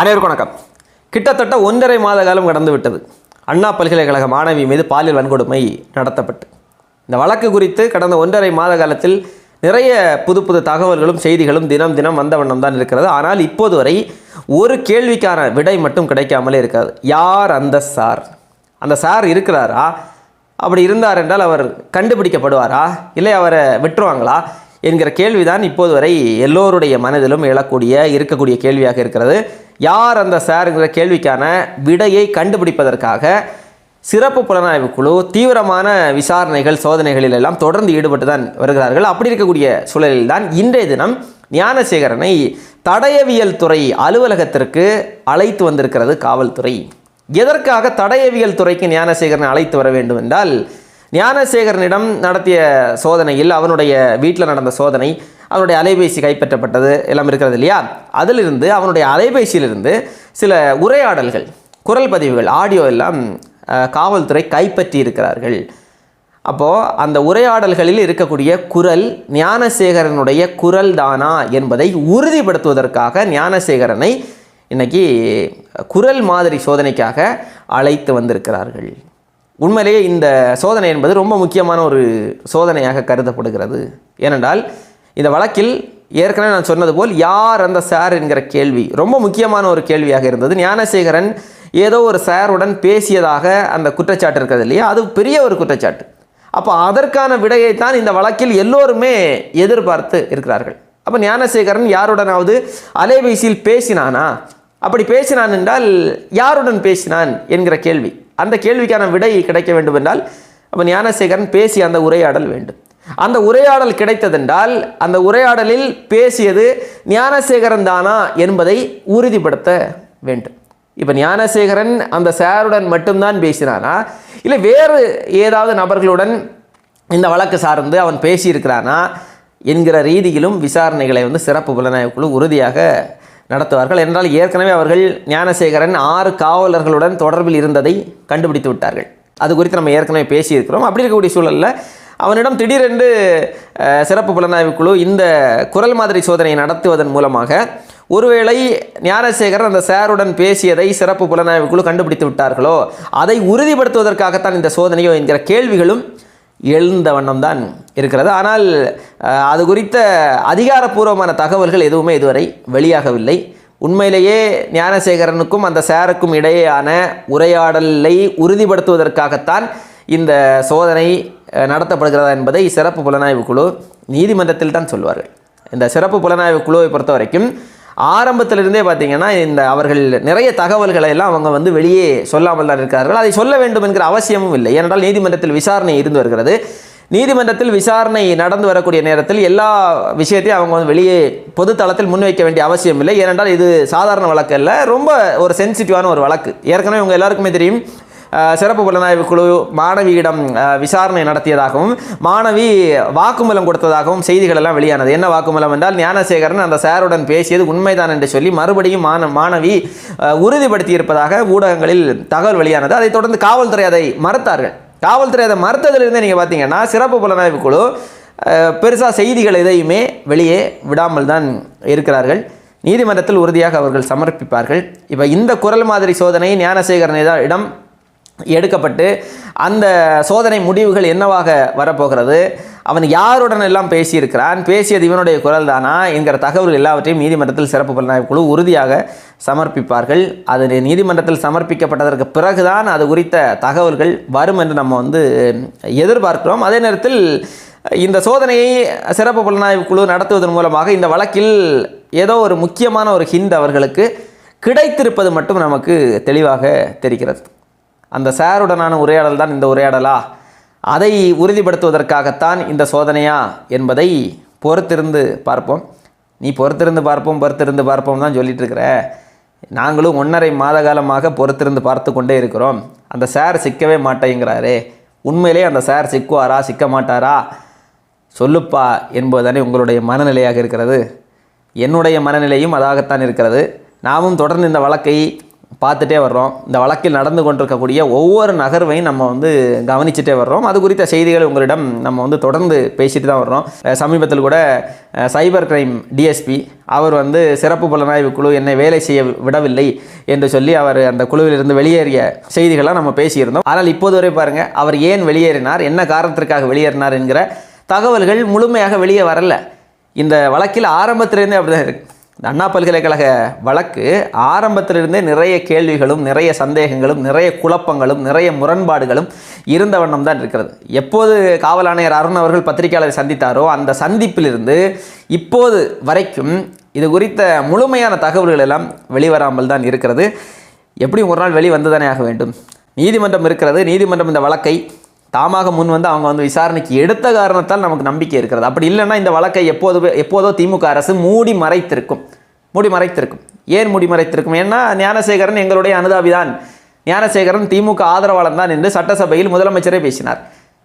அனைவருக்கும் வணக்கம். கிட்டத்தட்ட ஒன்றரை மாத காலம் கடந்து விட்டது. அண்ணா பல்கலைக்கழக மாணவி மீது பாலியல் வன்கொடுமை நடத்தப்பட்டு. இந்த வழக்கு குறித்து கடந்த ஒன்றரை மாத காலத்தில் நிறைய புது புது தகவல்களும் செய்திகளும் தினம் தினம் வந்த வண்ணம் தான் இருக்கிறது. ஆனால் இப்போது வரை ஒரு கேள்விக்கான விடை மட்டும் கிடைக்காமலே இருக்காது யார் அந்த சார்? அந்த சார் இருக்கிறாரா? அப்படி இருந்தார் என்றால் அவர் கண்டுபிடிக்கப்படுவாரா? இல்லை அவரை விட்டுருவாங்களா? என்கிற கேள்விதான் இப்போது வரை எல்லோருடைய மனதிலும் எழக்கூடிய இருக்கக்கூடிய கேள்வியாக இருக்கிறது. யார் அந்த சார்ங்கிற கேள்விக்கான விடையை கண்டுபிடிப்பதற்காக சிறப்பு புலனாய்வு குழு தீவிரமான விசாரணைகள் சோதனைகளில் எல்லாம் தொடர்ந்து ஈடுபட்டு தான் வருகிறார்கள். அப்படி இருக்கக்கூடிய சூழலில் தான் இன்றைய தினம் ஞானசேகரனை தடயவியல் துறை அலுவலகத்திற்கு அழைத்து வந்திருக்கிறது காவல்துறை. எதற்காக தடயவியல் துறைக்கு ஞானசேகரனை அழைத்து வர வேண்டும் என்றால் ஞானசேகரனிடம் நடத்திய சோதனையில் அவனுடைய வீட்டில் நடந்த சோதனை அவனுடைய அலைபேசி கைப்பற்றப்பட்டது எல்லாம் இருக்கிறது இல்லையா? அதிலிருந்து அவனுடைய அலைபேசியிலிருந்து சில உரையாடல்கள் குரல் பதிவுகள் ஆடியோ எல்லாம் காவல்துறை கைப்பற்றி இருக்கிறார்கள் அப்போது அந்த உரையாடல்களில் இருக்கக்கூடிய குரல் ஞானசேகரனுடைய குரல் தானா என்பதை உறுதிப்படுத்துவதற்காக ஞானசேகரனை இன்னைக்கு குரல் மாதிரி சோதனைக்காக அழைத்து வந்திருக்கிறார்கள். உண்மையிலேயே இந்த சோதனை என்பது ரொம்ப முக்கியமான ஒரு சோதனையாக கருதப்படுகிறது. ஏனென்றால் இந்த வழக்கில் ஏற்கனவே நான் சொன்னது போல் யார் அந்த சார் என்கிற கேள்வி ரொம்ப முக்கியமான ஒரு கேள்வியாக இருந்தது. ஞானசேகரன் ஏதோ ஒரு சாருடன் பேசியதாக அந்த குற்றச்சாட்டு இருக்கிறது இல்லையா? அது பெரிய ஒரு குற்றச்சாட்டு. அப்போ அதற்கான விடையைத்தான் இந்த வழக்கில் எல்லோருமே எதிர்பார்த்து இருக்கிறார்கள். அப்போ ஞானசேகரன் யாருடனாவது அலைபேசியில் பேசினானா? அப்படி பேசினான் என்றால் யாருடன் பேசினான் என்கிற கேள்வி. அந்த கேள்விக்கான விடை கிடைக்க வேண்டும் என்றால் அப்போ ஞானசேகரன் பேசி அந்த உரையாடல் வேண்டும். அந்த உரையாடல் கிடைத்ததென்றால் அந்த உரையாடலில் பேசியது ஞானசேகரன் தானா என்பதை உறுதிப்படுத்த வேண்டும். இப்போ ஞானசேகரன் அந்த சாருடன் மட்டும்தான் பேசினானா இல்லை வேறு ஏதாவது நபர்களுடன் இந்த வழக்கு சார்ந்து அவன் பேசியிருக்கிறானா என்கிற ரீதியிலும் விசாரணைகளை வந்து சிறப்பு புலனாய்வு குழு உறுதியாக நடத்துவார்கள். என்றால் ஏற்கனவே அவர்கள் ஞானசேகரன் ஆறு காவலர்களுடன் தொடர்பில் இருந்ததை கண்டுபிடித்து விட்டார்கள். அது குறித்து நம்ம ஏற்கனவே பேசியிருக்கிறோம். அப்படி இருக்கக்கூடிய சூழலில் அவனிடம் திடீரென்று சிறப்பு புலனாய்வு குழு இந்த குரல் மாதிரி சோதனையை நடத்துவதன் மூலமாக ஒருவேளை ஞானசேகரன் அந்த சாருடன் பேசியதை சிறப்பு புலனாய்வு குழு கண்டுபிடித்து விட்டார்களோ அதை உறுதிப்படுத்துவதற்காகத்தான் இந்த சோதனையோ என்கிற கேள்விகளும் எழுந்த வண்ணம் தான் இருக்கிறது. ஆனால் அது குறித்த அதிகாரப்பூர்வமான தகவல்கள் எதுவுமே இதுவரை வெளியாகவில்லை. உண்மையிலேயே ஞானசேகரனுக்கும் அந்த சாருக்கும் இடையேயான உரையாடலை உறுதிப்படுத்துவதற்காகத்தான் இந்த சோதனை நடத்தப்படுகிறதா என்பதை சிறப்பு புலனாய்வு குழு நீதிமன்றத்தில் தான் சொல்வார்கள். இந்த சிறப்பு புலனாய்வு குழுவை பொறுத்த வரைக்கும் ஆரம்பத்திலிருந்தே பார்த்தீங்கன்னா இந்த அவர்கள் நிறைய தகவல்களை எல்லாம் அவங்க வந்து வெளியே சொல்லாமல் தான் இருக்கிறார்கள். அதை சொல்ல வேண்டும் என்கிற அவசியமும் இல்லை. ஏனென்றால் நீதிமன்றத்தில் விசாரணை இருந்து வருகிறது. நீதிமன்றத்தில் விசாரணை நடந்து வரக்கூடிய நேரத்தில் எல்லா விஷயத்தையும் அவங்க வந்து வெளியே பொது தளத்தில் முன்வைக்க வேண்டிய அவசியம் இல்லை. ஏனென்றால் இது சாதாரண வழக்கு இல்லை ரொம்ப ஒரு சென்சிட்டிவான ஒரு வழக்கு. ஏற்கனவே இவங்க எல்லாருக்குமே தெரியும். சிறப்பு புலனாய்வு குழு மாணவியிடம் விசாரணை நடத்தியதாகவும் மாணவி வாக்குமூலம் கொடுத்ததாகவும் செய்திகள் எல்லாம் வெளியானது என்ன வாக்குமூலம் என்றால் ஞானசேகரன் அந்த சாருடன் பேசியது உண்மைதான் என்று சொல்லி மறுபடியும் மாண மாணவி உறுதிப்படுத்தியிருப்பதாக உறுதிப்படுத்தி இருப்பதாக ஊடகங்களில் தகவல் வெளியானது அதைத் தொடர்ந்து காவல்துறை அதை மறுத்தார்கள் காவல்துறை அதை மறுத்ததிலிருந்தே நீங்கள் பார்த்தீங்கன்னா சிறப்பு புலனாய்வு குழு பெருசாக செய்திகள் எதையுமே வெளியே விடாமல் தான் இருக்கிறார்கள் நீதிமன்றத்தில் உறுதியாக அவர்கள் சமர்ப்பிப்பார்கள் இப்போ இந்த குரல் மாதிரி சோதனை ஞானசேகரன் இடம் எடுக்கப்பட்டு அந்த சோதனை முடிவுகள் என்னவாக வரப்போகிறது? அவன் யாருடன் எல்லாம் பேசியிருக்கிறான்? பேசியது இவனுடைய குரல் தானா என்கிற தகவல் எல்லாவற்றையும் நீதிமன்றத்தில் சிறப்பு புலனாய்வு குழு உறுதியாக சமர்ப்பிப்பார்கள். அது நீதிமன்றத்தில் சமர்ப்பிக்கப்பட்டதற்கு பிறகுதான் அது குறித்த தகவல்கள் வரும் என்று நம்ம வந்து எதிர்பார்க்கிறோம். அதே நேரத்தில் இந்த சோதனையை சிறப்பு புலனாய்வு குழு நடத்துவதன் மூலமாக இந்த வழக்கில் ஏதோ ஒரு முக்கியமான ஒரு ஹிண்ட் அவர்களுக்கு கிடைத்திருப்பது மட்டும் நமக்கு தெளிவாக தெரிகிறது. அந்த சாருடனான உரையாடல் தான் இந்த உரையாடலா? அதை உறுதிப்படுத்துவதற்காகத்தான் இந்த சோதனையா என்பதை பொறுத்திருந்து பார்ப்போம். நீ பொறுத்திருந்து பார்ப்போம் பொறுத்திருந்து பார்ப்போம் தான் சொல்லிகிட்ருக்கிற நாங்களும் ஒன்றரை மாத காலமாக பொறுத்திருந்து பார்த்து கொண்டே இருக்கிறோம். அந்த சார் சிக்கவே மாட்டேங்கிறாரே. உண்மையிலே அந்த சார் சிக்குவாரா சிக்க மாட்டாரா? சொல்லுப்பா என்பதுதானே உங்களுடைய மனநிலையாக இருக்கிறது. என்னுடைய மனநிலையும் அதாகத்தான் இருக்கிறது. நாமும் தொடர்ந்து இந்த வழக்கை பார்த்துட்டே வர்றோம். இந்த வழக்கில் நடந்து கொண்டிருக்கக்கூடிய ஒவ்வொரு நகர்வையும் நம்ம வந்து கவனிச்சுட்டே வர்றோம். அது குறித்த செய்திகள் உங்களிடம் நம்ம வந்து தொடர்ந்து பேசிட்டு தான் வர்றோம். சமீபத்தில் கூட சைபர் கிரைம் டிஎஸ்பி அவர் வந்து சிறப்பு புலனாய்வு குழு என்னை வேலை செய்ய விடவில்லை என்று சொல்லி அவர் அந்த குழுவிலிருந்து வெளியேறிய செய்திகள்லாம் நம்ம பேசியிருந்தோம். ஆனால் இப்போது வரை பாருங்கள் அவர் ஏன் வெளியேறினார்? என்ன காரணத்திற்காக வெளியேறினார் என்கிற தகவல்கள் முழுமையாக வெளியே வரல. இந்த வழக்கில் ஆரம்பத்திலேருந்து அப்படி தான் இருக்குது இந்த அண்ணா பல்கலைக்கழக வழக்கு ஆரம்பத்திலிருந்தே நிறைய கேள்விகளும் நிறைய சந்தேகங்களும் நிறைய குழப்பங்களும் நிறைய முரண்பாடுகளும் இருந்த வண்ணம் தான் இருக்கிறது. எப்போது காவல் ஆணையர் அருண் அவர்கள் பத்திரிகையாளரை சந்தித்தாரோ அந்த சந்திப்பிலிருந்து இப்போது வரைக்கும் இது குறித்த முழுமையான தகவல்கள் எல்லாம் வெளிவராமல் தான் இருக்கிறது. எப்படியும் ஒரு நாள் வெளிவந்துதானே ஆக வேண்டும். நீதிமன்றம் இருக்கிறது. நீதிமன்றம் இந்த வழக்கை தாமாக முன் வந்து அவங்க வந்து விசாரணைக்கு எடுத்த காரணத்தால் நமக்கு நம்பிக்கை இருக்கிறது. அப்படி இல்லைன்னா இந்த வழக்கை எப்போது எப்போதோ திமுக அரசு மூடி மறைத்திருக்கும். மூடி மறைத்திருக்கும். ஏன் மூடி மறைத்திருக்கும்? ஏன்னா ஞானசேகரன் எங்களுடைய அனுதாபிதான். ஞானசேகரன் திமுக ஆதரவாளர் தான் என்று சட்டசபையில் முதலமைச்சரே பேசினார்.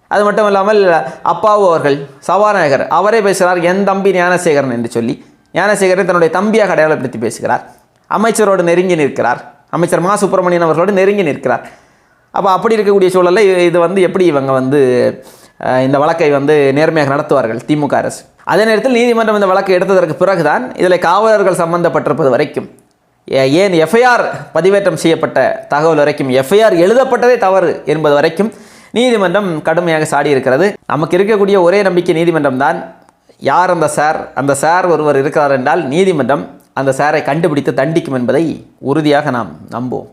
அது மட்டும் இல்லாமல் அப்பாவு அவர்கள் சபாநாயகர் அவரே பேசுகிறார் என் தம்பி ஞானசேகரன் என்று சொல்லி ஞானசேகரன் தன்னுடைய தம்பியாக அடையாளப்படுத்தி பேசுகிறார். அமைச்சரோடு நெருங்கி நிற்கிறார். அமைச்சர் மா. சுப்பிரமணியன் அவர்களோடு நெருங்கி நிற்கிறார். அப்போ அப்படி இருக்கக்கூடிய சூழலில் இது- வந்து எப்படி இவங்க வந்து இந்த வழக்கை வந்து நேர்மையாக நடத்துவார்கள் திமுக அரசு? அதே நேரத்தில் நீதிமன்றம் இந்த வழக்கு எடுத்ததற்கு பிறகுதான் இதில் காவலர்கள் சம்பந்தப்பட்டிருப்பது வரைக்கும். ஏ- ஏன் எஃப்ஐஆர் பதிவேற்றம் செய்யப்பட்ட தகவல் வரைக்கும் எஃப்ஐஆர் எழுதப்பட்டதே தவறு என்பது வரைக்கும் நீதிமன்றம் கடுமையாக சாடி இருக்கிறது. நமக்கு இருக்கக்கூடிய ஒரே நம்பிக்கை நீதிமன்றம் தான். யார் அந்த சார்? அந்த சார் ஒருவர் இருக்கிறார் என்றால் நீதிமன்றம் அந்த சாரை கண்டுபிடித்து தண்டிக்கும் என்பதை உறுதியாக நாம் நம்புவோம்.